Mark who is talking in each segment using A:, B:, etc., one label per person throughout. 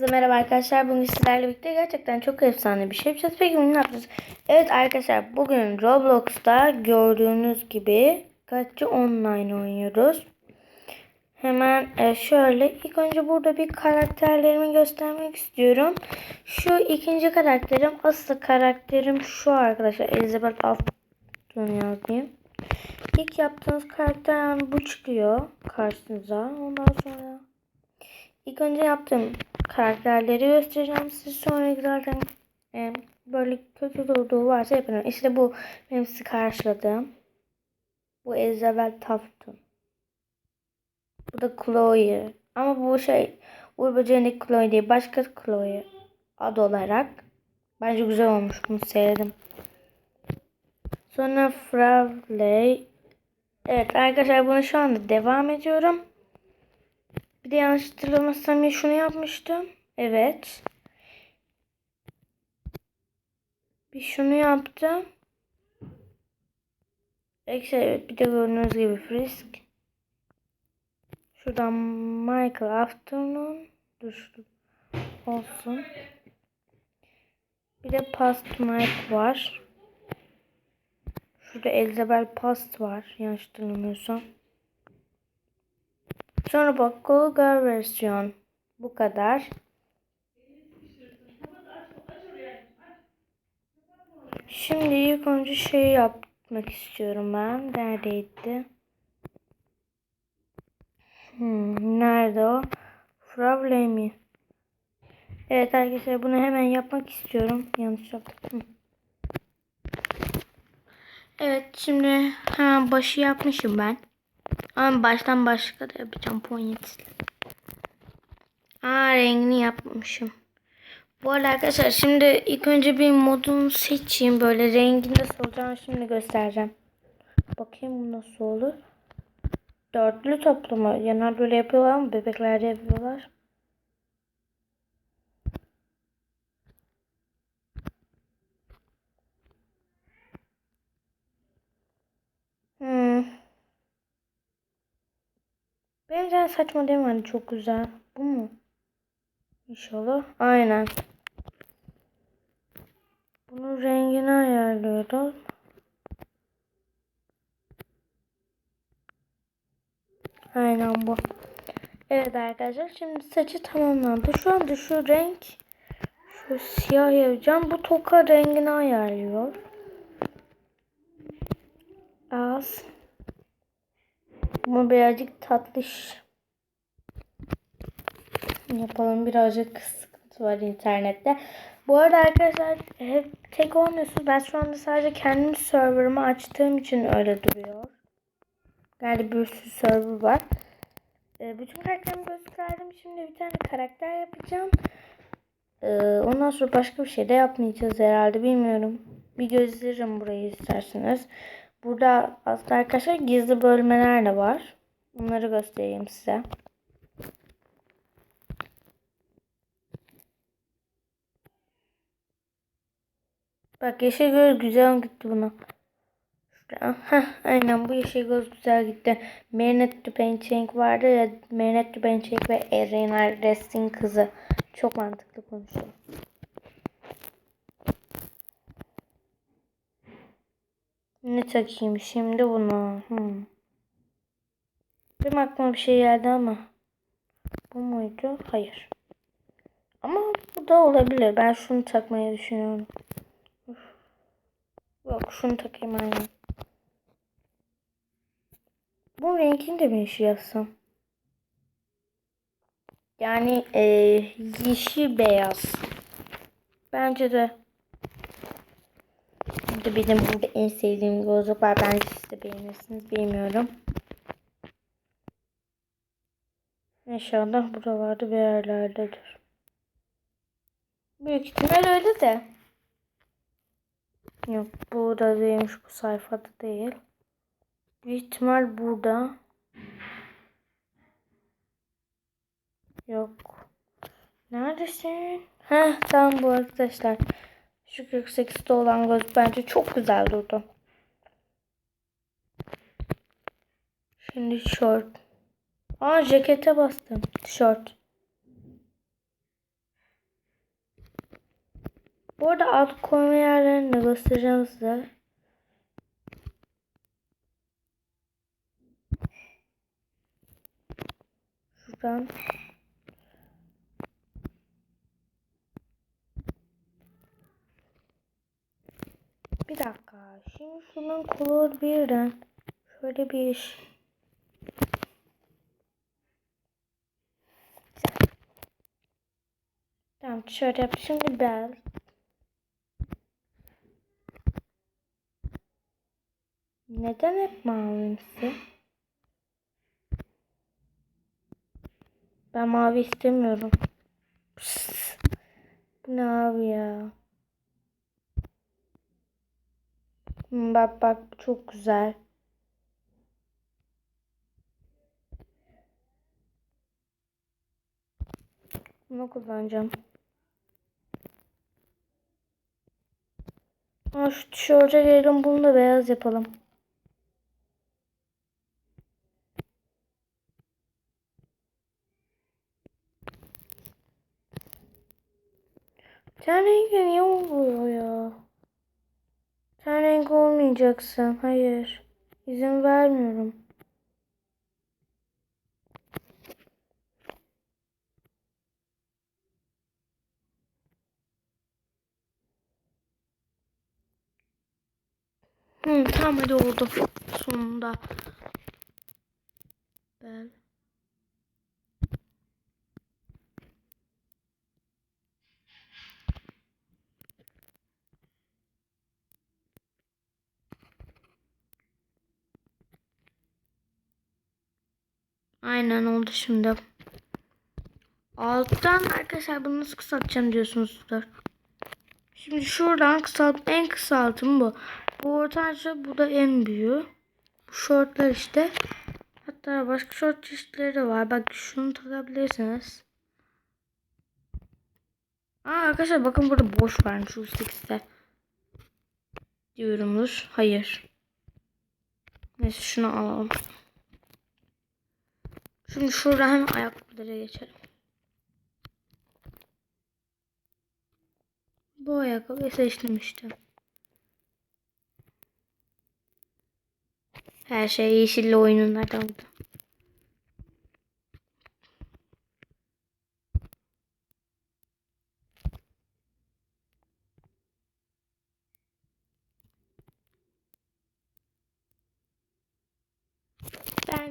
A: Herkese merhaba arkadaşlar. Bugün sizlerle birlikte gerçekten çok efsane bir şey yapacağız. Peki bunu ne yapacağız? Evet arkadaşlar bugün Roblox'ta gördüğünüz gibi kaççı online oynuyoruz. Hemen e, şöyle ilk önce burada bir karakterlerimi göstermek istiyorum. Şu ikinci karakterim asıl karakterim şu arkadaşlar. Elizabeth Afton yazayım. İlk yaptığınız karakter bu çıkıyor karşınıza. Ondan sonra İlk önce yaptığım karakterleri göstereceğim size. Sonra zaten e, böyle kötü durduğu varsa yapıyorum. İşte bu benim sizi karşıladığım. Bu Elizabeth Tufton. Bu da Chloe. Ama bu şey Uğur Böceği'ndeki Chloe değil. Başka Chloe adı olarak. Bence güzel olmuş. Bunu sevdim. Sonra Fravley. Evet arkadaşlar bunu şu anda devam ediyorum. Bir de yanlış hatırlamazsam ya şunu yapmıştım. Evet. Bir şunu yaptım. Eksi evet bir de gördüğünüz gibi Frisk. Şuradan Michael Afternoon. Dur olsun. Bir de Past Mike var. Şurada Elizabeth Past var. Yanlış hatırlamıyorsam. Sonra bak Google versiyon. Bu kadar. Şimdi ilk önce şey yapmak istiyorum ben. Neredeydi? Hmm, nerede o? Problemi. Evet arkadaşlar bunu hemen yapmak istiyorum. Yanlış yaptım. Evet şimdi hemen başı yapmışım ben. Ama baştan başka da yapacağım Ponyex'le. Aa rengini yapmamışım. Bu arada arkadaşlar şimdi ilk önce bir modunu seçeyim. Böyle rengin nasıl olacağını şimdi göstereceğim. Bakayım bu nasıl olur. Dörtlü toplama. Yanar böyle yapıyorlar ama bebeklerde yapıyorlar. Hmm. Bence saçma değil mi? Hani çok güzel. Bu mu? İnşallah. Aynen. Bunun rengini ayarlıyoruz. Aynen bu. Evet arkadaşlar şimdi saçı tamamlandı. Şu anda şu renk şu siyah yapacağım. Bu toka rengini ayarlıyor. Az. Ama birazcık tatlış yapalım. Birazcık sıkıntı var internette. Bu arada arkadaşlar hep tek olmuyorsunuz. Ben şu anda sadece kendim serverımı açtığım için öyle duruyor. Yani bir sürü server var. Ee, bütün karakterimi gösterdim. Şimdi bir tane karakter yapacağım. Ee, ondan sonra başka bir şey de yapmayacağız herhalde. Bilmiyorum. Bir gösteririm burayı isterseniz. Burada aslında arkadaşlar gizli bölmeler de var. Bunları göstereyim size. Bak yeşil göz güzel gitti buna. Heh, aynen bu yeşil göz güzel gitti. Marinette Dupaincheng vardı ya. Marinette Dupaincheng ve Erina Rest'in kızı. Çok mantıklı konuşuyor. Ne takayım şimdi buna? Hmm. Benim aklıma bir şey geldi ama. Bu muydu? Hayır. Ama bu da olabilir. Ben şunu takmayı düşünüyorum. Yok şunu takayım aynen. Bu renkini de bir şey yapsam. Yani e, yeşil beyaz. Bence de. Bu da benim burada en sevdiğim gözlük var. Bence siz de beğenirsiniz. Bilmiyorum. İnşallah buralarda bir yerlerdedir. Büyük ihtimal öyle de. Yok burada değilmiş bu sayfada değil. Büyük ihtimal burada. Yok. Neredesin? Heh tamam bu arkadaşlar. Şu 48'de olan göz bence çok güzel durdu. Şimdi short. Aa cekete bastım. Tişört. Bu arada alt koyma yerlerini göstereceğim size. Şuradan. Bir dakika. Şimdi şunun color birden şöyle bir iş. Tamam şöyle yap. Şimdi bel. Neden hep mavimsi? Ben mavi istemiyorum. Pıs. Ne abi ya? Hmm, Bak bak bu çok güzel. Bunu kullanacağım. Aa, şu tişörte gelelim bunu da beyaz yapalım. Ten rengi niye oluyor ya? Ten rengi olmayacaksın. Hayır. İzin vermiyorum. Hı, tamam hadi oldu. Sonunda. Ben. Aynen oldu şimdi. Alttan arkadaşlar bunu nasıl kısaltacağım diyorsunuzdur. Şimdi şuradan kısalt en kısaltım bu. Bu ortanca bu da en büyüğü. Bu şortlar işte. Hatta başka şort çeşitleri de var. Bak şunu takabilirsiniz. Aa, arkadaşlar bakın burada boş varmış şu 8'de. Diyorumdur. Hayır. Neyse şunu alalım. Şimdi şurada hemen ayakkabılara geçelim. Bu ayakkabıyı seçtim işte. Her şey yeşilli oyunlardan oldu.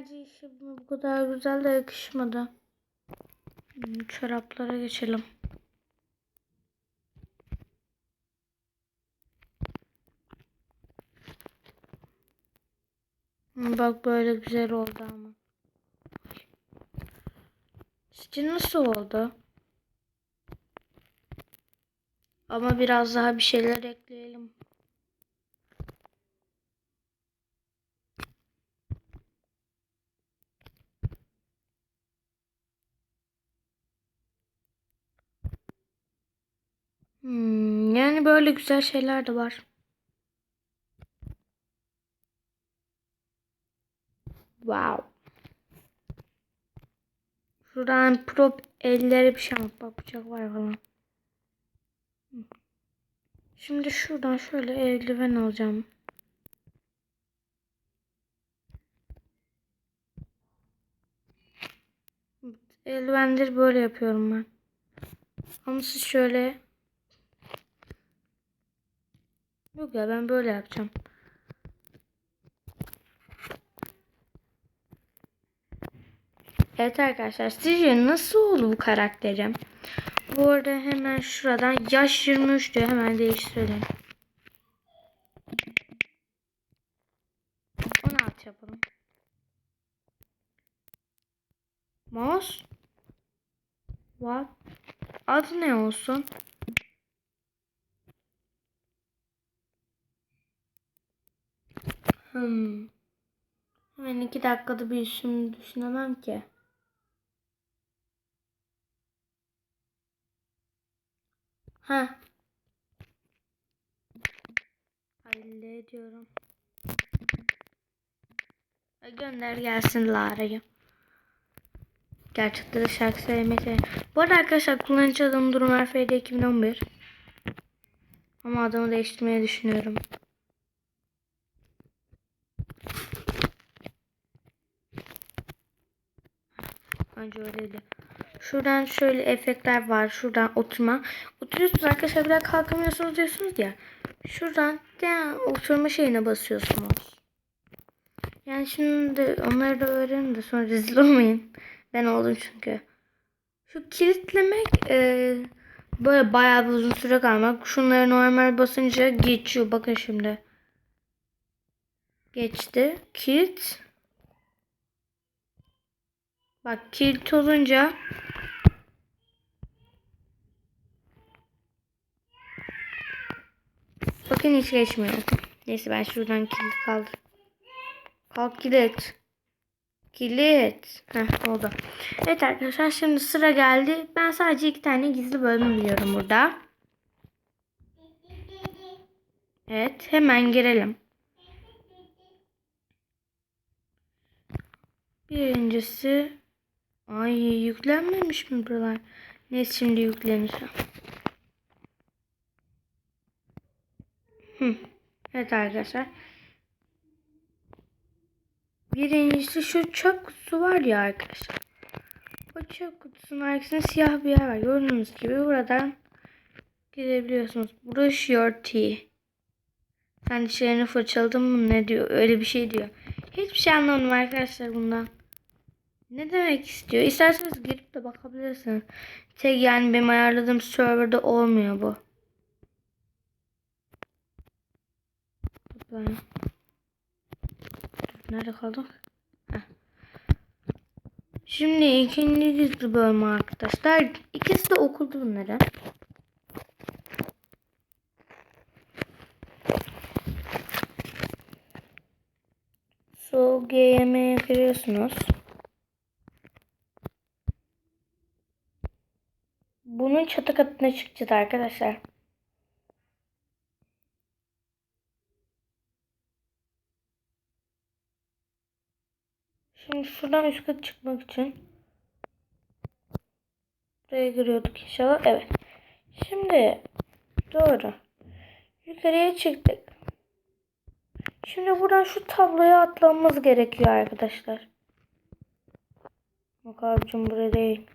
A: Bence işi buna bu kadar güzel de yakışmadı. Çoraplara geçelim. Bak böyle güzel oldu ama. Sizce nasıl oldu? Ama biraz daha bir şeyler ekleyelim. Hmm, yani böyle güzel şeyler de var. Wow. Şuradan prop elleri bir şey ama bak bıçak var falan. Şimdi şuradan şöyle eldiven alacağım. Eldivenleri böyle yapıyorum ben. Ama siz şöyle Yok ya ben böyle yapacağım. Evet arkadaşlar sizce nasıl oldu bu karakterim? Bu arada hemen şuradan yaş 23 diyor hemen değiştirelim. 16 yapalım. Mouse. What? Adı ne olsun? Hmm. Hemen iki dakikada bir isim düşünemem ki. Ha. Hallediyorum. Ay, Gönder gelsin Lara'yı. Gerçekten şarkı seviyorum. Bu arada arkadaşlar kullanıcı adım Durum RFD 2011. Ama adamı değiştirmeyi düşünüyorum. Bence öyleydi. Şuradan şöyle efektler var. Şuradan oturma. Oturuyorsunuz arkadaşlar biraz kalkamıyorsunuz diyorsunuz ya. Şuradan yani oturma şeyine basıyorsunuz. Yani şimdi onları da öğrenin de sonra rezil olmayın. Ben oldum çünkü. Şu kilitlemek e, böyle bayağı bir uzun süre kalmak. Şunları normal basınca geçiyor. Bakın şimdi. Geçti. Kilit. Bak kilit olunca Bakın hiç geçmiyor. Neyse ben şuradan kilit kaldır. Kalk kilit. Kilit. Heh oldu. Evet arkadaşlar şimdi sıra geldi. Ben sadece iki tane gizli bölümü biliyorum burada. Evet hemen girelim. Birincisi Ay yüklenmemiş mi buralar? Neyse şimdi yüklenir. Hı. Evet arkadaşlar. Birincisi şu çöp kutusu var ya arkadaşlar. O çöp kutusunun arkasında siyah bir yer var. Gördüğünüz gibi buradan girebiliyorsunuz. Brush your teeth. Sen dişlerini fırçaladın mı ne diyor? Öyle bir şey diyor. Hiçbir şey anlamadım arkadaşlar bundan. Ne demek istiyor? İsterseniz girip de bakabilirsiniz. Tek yani benim ayarladığım serverda olmuyor bu. Ben... Nerede kaldık? Şimdi ikinci gizli bölüm arkadaşlar. İkisi de okulda bunların. Soğuk yemeğe giriyorsunuz. Bunun çatı katına çıkacağız arkadaşlar. Şimdi şuradan üst kat çıkmak için buraya giriyorduk inşallah. Evet. Şimdi doğru. Yukarıya çıktık. Şimdi buradan şu tabloya atlamamız gerekiyor arkadaşlar. Bak abicim buraya değil.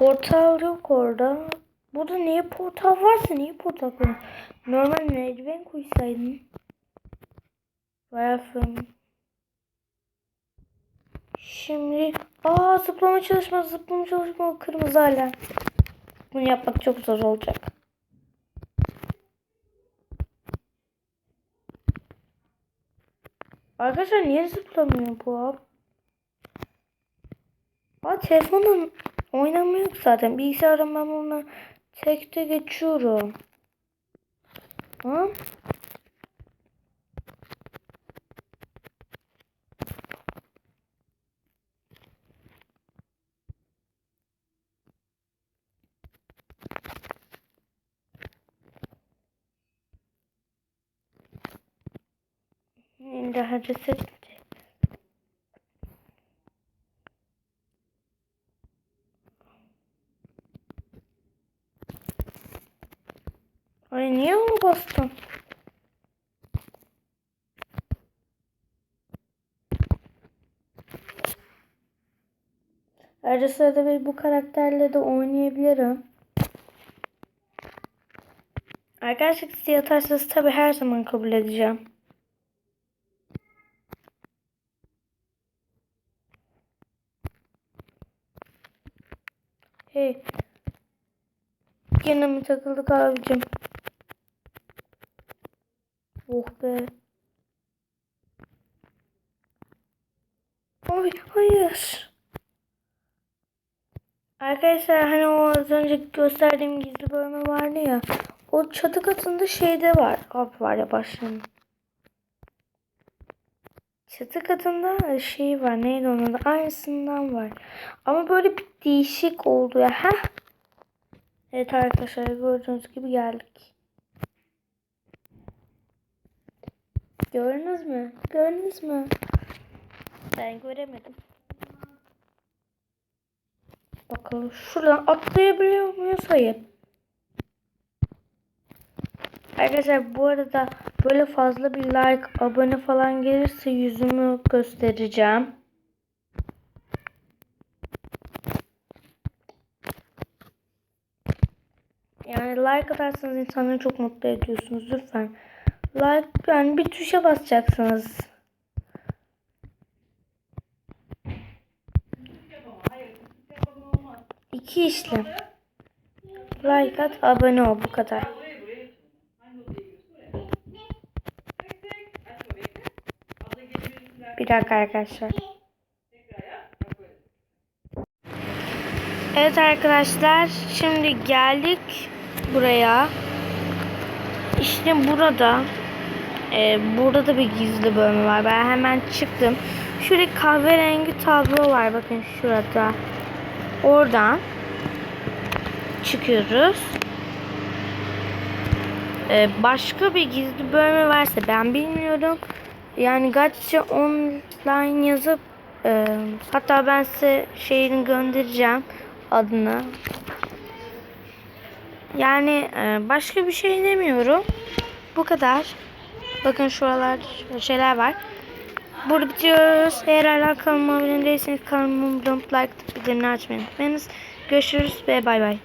A: Portal yok orada. Burada niye portal varsa niye portal koyuyorsun? Normal merdiven koysaydın. Rifle. Şimdi aa zıplama çalışma zıplama çalışma kırmızı hala. Bunu yapmak çok zor olacak. Arkadaşlar niye zıplamıyor bu abi? Aa telefonun oynamıyor zaten. Bilgisayardan ben bununla tekte geçiyorum. Ha? Daha reset Ay niye onu bastın? Arada sırada bir bu karakterle de oynayabilirim. Arkadaşlar size atarsanız tabi her zaman kabul edeceğim. Hey. Yine mi takıldık abicim? Be. Ay hayır. Arkadaşlar hani o az önce gösterdiğim gizli bölümü vardı ya. O çatı katında şeyde var. Abi var ya başlayalım. Çatı katında şey var. Neydi onun adı? Aynısından var. Ama böyle bir değişik oldu ya. Heh. Evet arkadaşlar gördüğünüz gibi geldik. Gördünüz mü? Gördünüz mü? Ben göremedim. Bakalım şuradan atlayabiliyor muyuz? Hayır. Arkadaşlar bu arada böyle fazla bir like, abone falan gelirse yüzümü göstereceğim. Yani like atarsanız insanları çok mutlu ediyorsunuz lütfen. Like yani bir tuşa basacaksınız. İki işlem. Like at, abone ol bu kadar. Bir dakika arkadaşlar. Evet arkadaşlar şimdi geldik buraya. İşte burada e, burada da bir gizli bölme var. Ben hemen çıktım. Şurada kahverengi tablo var. Bakın şurada. Oradan çıkıyoruz. E, başka bir gizli bölme varsa ben bilmiyorum. Yani Gacha online yazıp e, hatta ben size şeyini göndereceğim adını. Yani e, başka bir şey demiyorum. Bu kadar. Bakın şuralar şeyler var. Burada bitiyoruz. Eğer hala kanalıma abone değilseniz kanalıma like tıklayıp bildirimleri açmayı unutmayınız. Görüşürüz ve bay bay.